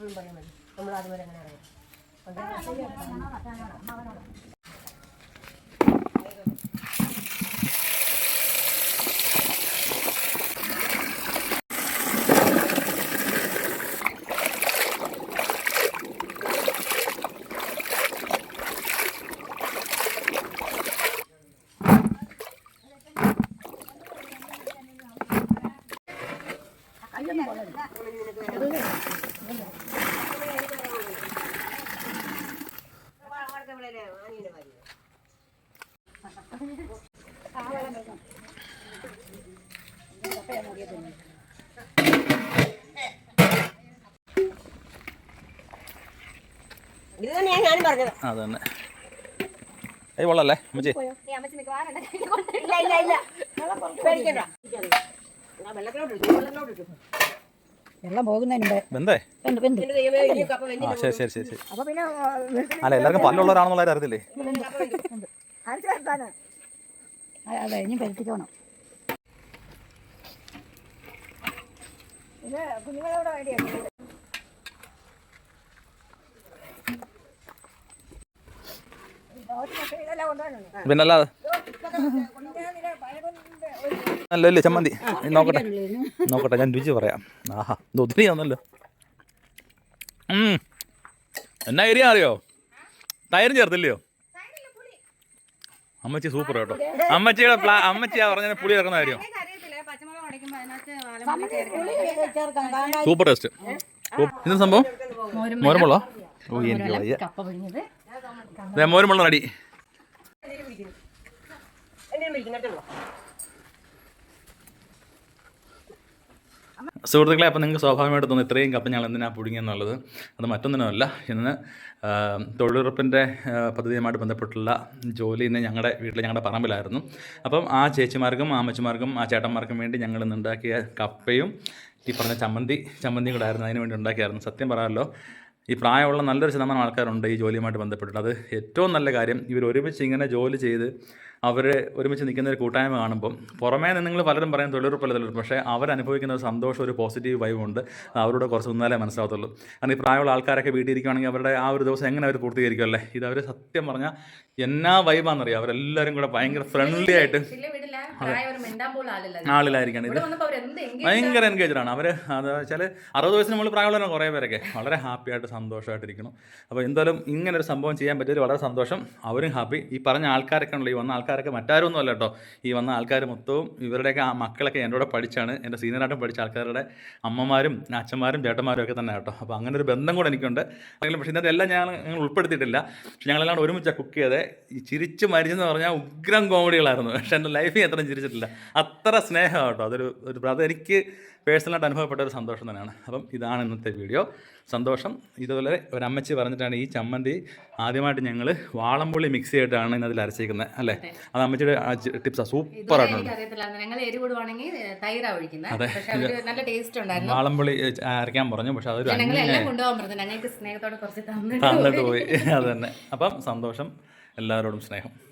ഇത് തന്നെയാണ് ഞാനും പറഞ്ഞത് അത് തന്നെ ഏയ് കൊള്ളല്ലേ ആ ശരി ശരി ശരി ശരി. അപ്പൊ പിന്നെ അല്ല എല്ലാവർക്കും പല്ലുള്ളവരാണെന്നുള്ള അറിയത്തില്ലേ അതെ ഇനി പെരുത്തിക്കോണം ഇത് കുഞ്ഞുങ്ങളോട് ഐഡിയ ഇതെല്ലാം കൊണ്ടുവരണം പിന്നെ അല്ലാതെ നല്ല അല്ലേ ചമ്മന്തി നോക്കട്ടെ നോക്കട്ടെ ഞാൻ രുചി പറയാം. ആഹാ ഇത് ഒത്തിരി ആണല്ലോ. ഉം. എന്നാ ഏരിയ അറിയോ? തൈരും ചേർത്തില്ലയോ? അമ്മച്ചി സൂപ്പർ കേട്ടോ അമ്മച്ചിയുടെ പ്ലാ അമ്മച്ചിയാ പറഞ്ഞ പുളി ഇറക്കുന്ന കാര്യം. സൂപ്പർ ടേസ്റ്റ് ഇന്ന് സംഭവം? മോരമുള്ള ഓ എനിക്ക് വയ്യ. മോരുമുള്ള റെഡി. സുഹൃത്തുക്കളെ അപ്പോൾ നിങ്ങൾക്ക് സ്വാഭാവികമായിട്ട് തോന്നുന്നു ഇത്രയും കപ്പ ഞങ്ങൾ എന്തിനാണ് പുഴുങ്ങിയെന്നുള്ളത് അത് മറ്റൊന്നിനുമല്ല. ഇന്ന് തൊഴിലുറപ്പിന്റെ പദ്ധതിയുമായിട്ട് ബന്ധപ്പെട്ടുള്ള ജോലി ഇന്ന് ഞങ്ങളുടെ വീട്ടിൽ ഞങ്ങളുടെ പറമ്പിലായിരുന്നു. അപ്പം ആ ചേച്ചിമാർക്കും അമ്മച്ചിമാർക്കും ആ ചേട്ടന്മാർക്കും വേണ്ടി ഞങ്ങൾ ഇന്ന് ഉണ്ടാക്കിയ കപ്പയും ഈ പറഞ്ഞ ചമ്മന്തി ചമ്മന്തി കൂടെ ആയിരുന്നു അതിന് വേണ്ടി ഉണ്ടാക്കിയായിരുന്നു. സത്യം പറയാമല്ലോ ഈ പ്രായമുള്ള നല്ലൊരു ശതമാനം ആൾക്കാരുണ്ട് ഈ ജോലിയുമായിട്ട് ബന്ധപ്പെട്ടിട്ട്. അത് ഏറ്റവും നല്ല കാര്യം ഇവർ ഒരുമിച്ച് ഇങ്ങനെ ജോലി ചെയ്ത് അവർ ഒരുമിച്ച് നിൽക്കുന്ന ഒരു കൂട്ടായ്മ കാണുമ്പം പുറമേ നിന്ന് നിങ്ങൾ പലരും പറയും തൊഴിലുറപ്പല്ല തൊഴിലുറപ്പ് പക്ഷേ അവരനുഭവിക്കുന്ന ഒരു സന്തോഷം ഒരു പോസിറ്റീവ് വൈബ് ഉണ്ട്. അവരോട് കുറച്ച് നിന്നാലേ മനസ്സിലാവത്തുള്ളൂ. കാരണം ഈ പ്രായമുള്ള ആൾക്കാരൊക്കെ വീട്ടിൽ ഇരിക്കുകയാണെങ്കിൽ അവരുടെ ആ ഒരു ദിവസം എങ്ങനെ അവർ പൂർത്തീകരിക്കും അല്ലേ? ഇത് അവർ സത്യം പറഞ്ഞാൽ എന്നാ വൈബാണെന്നറിയാം അവരെല്ലാവരും കൂടെ ഭയങ്കര ഫ്രണ്ട്ലി ആയിട്ട് ആളിലായിരിക്കണം. ഇത് ഭയങ്കര എൻഗേജഡ് ആണ്. അവർ അത് വെച്ചാൽ അറുപത് വയസ്സിന് മുകളിൽ പ്രായമുള്ളവരാണ് കുറേ പേരൊക്കെ. വളരെ ഹാപ്പി ആയിട്ട് സന്തോഷമായിട്ടിരിക്കണം അപ്പോൾ എന്തായാലും ഇങ്ങനെ ഒരു സംഭവം ചെയ്യാൻ പറ്റിയതിൽ വളരെ സന്തോഷം. അവരും ഹാപ്പി ഈ പറഞ്ഞ ആൾക്കാരൊക്കെ ഉള്ളൂ ഈ വന്ന ആൾക്കാരൊക്കെ മറ്റാരൊന്നും അല്ല കേട്ടോ. ഈ വന്ന ആൾക്കാർ മൊത്തവും ഇവരുടെയൊക്കെ ആ മക്കളൊക്കെ എന്റെ കൂടെ പഠിച്ചാണ്. എന്റെ സീനിയറായിട്ടും പഠിച്ച ആൾക്കാരുടെ അമ്മമാരും അച്ഛന്മാരും ചേട്ടന്മാരും ഒക്കെ തന്നെ കേട്ടോ. അപ്പോൾ അങ്ങനെ ഒരു ബന്ധം കൂടെ എനിക്കുണ്ട്. അല്ലെങ്കിൽ പക്ഷേ ഇന്നത്തെ എല്ലാം ഞാൻ ഞങ്ങൾ ഉൾപ്പെടുത്തിയിട്ടില്ല. പക്ഷേ ഞങ്ങളെല്ലാം കൂടെ ഒരുമിച്ച് കുക്ക് ചെയ്തത് ഈ ചിരിച്ച് മരിച്ചെന്ന് പറഞ്ഞാൽ ഉഗ്രം കോമഡികളായിരുന്നു പക്ഷേ എന്റെ ലൈഫിൽ അത്രയും ചിരിച്ചിട്ടില്ല. അത്ര സ്നേഹമാണ് കേട്ടോ. അതൊരു ഒരു ബ്രദർ എനിക്ക് പേഴ്സണലായിട്ട് അനുഭവപ്പെട്ട ഒരു സന്തോഷം തന്നെയാണ്. അപ്പം ഇതാണ് ഇന്നത്തെ വീഡിയോ. സന്തോഷം. ഇതുപോലെ ഒരു അമ്മച്ചി പറഞ്ഞിട്ടാണ് ഈ ചമ്മന്തി ആദ്യമായിട്ട് ഞങ്ങൾ വാളംപുള്ളി മിക്സ് ചെയ്തിട്ടാണ് ഇന്നതിൽ അരച്ചിരിക്കുന്നത് അല്ലേ? അത്. അമ്മച്ചിയുടെ ടിപ്സാണ് സൂപ്പർ ആയിട്ടുണ്ട്. വാളംപുള്ളി അരയ്ക്കാൻ പറഞ്ഞു. പക്ഷെ അതൊരു തന്നിട്ട് തന്നിട്ട് പോയി. അത് തന്നെ അപ്പം സന്തോഷം. എല്ലാവരോടും സ്നേഹം.